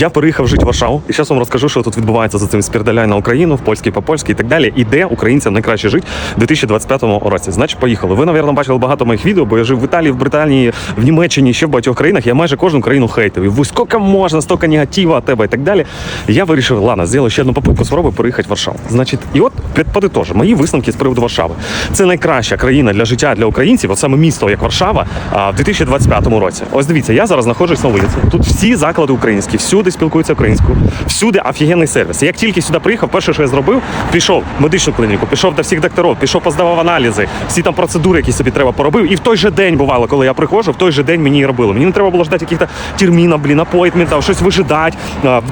Я переїхав жити в Варшаву, і зараз вам розкажу, що тут відбувається за цим спірдаляй на Україну, в польський по польськи і так далі. І де українцям найкраще жити в 2025 році. Значить, поїхали. Ви, напевно, бачили багато моїх відео, бо я жив в Італії, в Британії, в Німеччині, ще в багатьох країнах. Я майже кожну країну хейтив. І ви скільки можна, стільки негатива тебе і так далі. Я вирішив, ладно, зробив ще одну попитку спробую переїхати в Варшаву. Значить, і от підподитожу, мої висновки з приводу Варшави. Це найкраща країна для життя для українців, от саме місто, як Варшава, в 2025 році. Ось дивіться, я зараз знаходжусь на вулиці. Тут всі заклади українські, всюди спілкуються українською, всюди офігенний сервіс. Як тільки сюди приїхав, перше, що я зробив, пішов в медичну клініку, пішов до всіх докторів, пішов поздавав аналізи, всі там процедури, які собі треба поробив. І в той же день бувало, коли я приходжу, в той же день мені і робили. Мені не треба було ждати якихось термінів, блін, апойтментів, щось вижидати,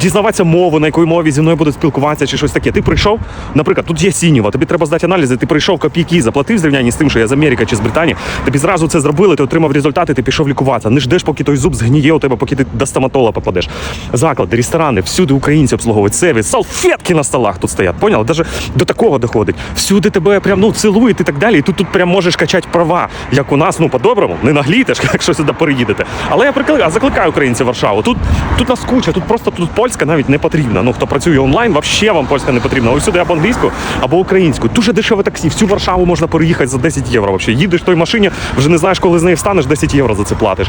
дізнаватися мову, на якій мові зі мною будуть спілкуватися чи щось таке. Ти прийшов, наприклад, тут є сінєва, тобі треба здати аналізи, ти прийшов копійки, заплатив в зрівнянні з тим, що я з Америки чи з Британії. Тобі зразу це зробили, ти отримав результати, ти пішов лікуватися. Не ждеш, поки той зуб згніє у тебе, поки ти до стоматолога попадеш. Заклади, ресторани, всюди українці обслуговують сервіс, салфетки на столах тут стоять. Поняла? Даже до такого доходить. Всюди тебе прям ну цілують і так далі. І тут тут прям можеш качати права, як у нас, ну по-доброму, не наглітеш, якщо сюди переїдете. Але я прикликаю, закликаю українців Варшаву. Тут тут нас куча, тут просто тут польська навіть не потрібна. Ну хто працює онлайн, вообще вам польська не потрібна. Ось сюди або англійську, або українську. Дуже дешеве таксі. Всю Варшаву можна переїхати за 10 євро. Вообще їдеш в той машині, вже не знаєш, коли з неї встанеш, 10 євро за це платиш.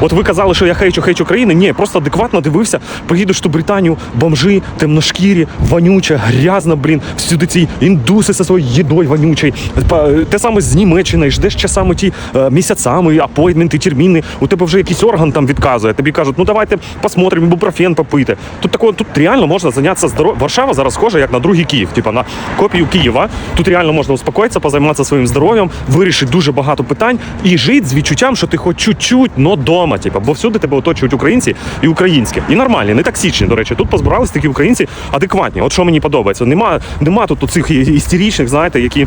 От ви казали, що я хейчу, хейчу країни. Ні, просто адекватно дивився. Поїдеш ту Британію, бомжи, темношкірі, вонюче, грязно, блін, всюди ці індуси зі своєю їдою вонючою. Те саме з Німеччини, ждеш часами ті е, місяцями, апойтменти, терміни. У тебе вже якийсь орган там відказує. Тобі кажуть, ну давайте посмотримо, ібупрофен попити. Тут такого, тут реально можна зайнятися здоров'ям. Варшава зараз схожа як на другий Київ, типа на копію Києва. Тут реально можна успокоїтися, позайматися своїм здоров'ям, вирішити дуже багато питань і жити з відчуттям, що ти хоч чуть-чуть, но дома, типа, бо всюди тебе оточують українці і українські. І нормальні, не токсичні, до речі. Тут позбирались такі українці адекватні. От що мені подобається. Нема, нема тут цих істеричних, знаєте, які.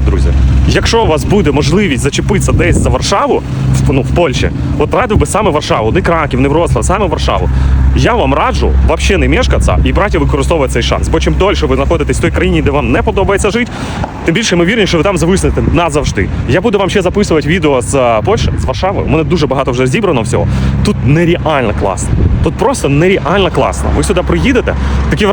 друзі. Якщо у вас буде можливість зачепитися десь за Варшаву, в, ну, в Польщі, от радив би саме Варшаву, не Краків, не Вроцлав, саме Варшаву. Я вам раджу взагалі не мешкатися і брати використовувати цей шанс. Бо чим дольше ви знаходитесь в той країні, де вам не подобається жити, тим більше ймовірніше, що ви там зависнете назавжди. Я буду вам ще записувати відео з е, Польщі, з Варшави. У мене дуже багато вже зібрано всього. Тут нереально класно. Тут просто нереально класно. Ви сюди приїдете, такі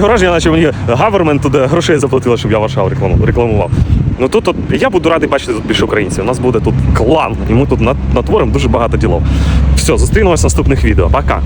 враження, наче мені гавермент туди грошей заплатили, щоб я Варшаву рекламував. Ну тут от, я буду радий бачити тут більше українців. У нас буде тут клан, і ми тут нат- натворимо дуже багато ділов. Все, зустрінемось в наступних відео. Пока.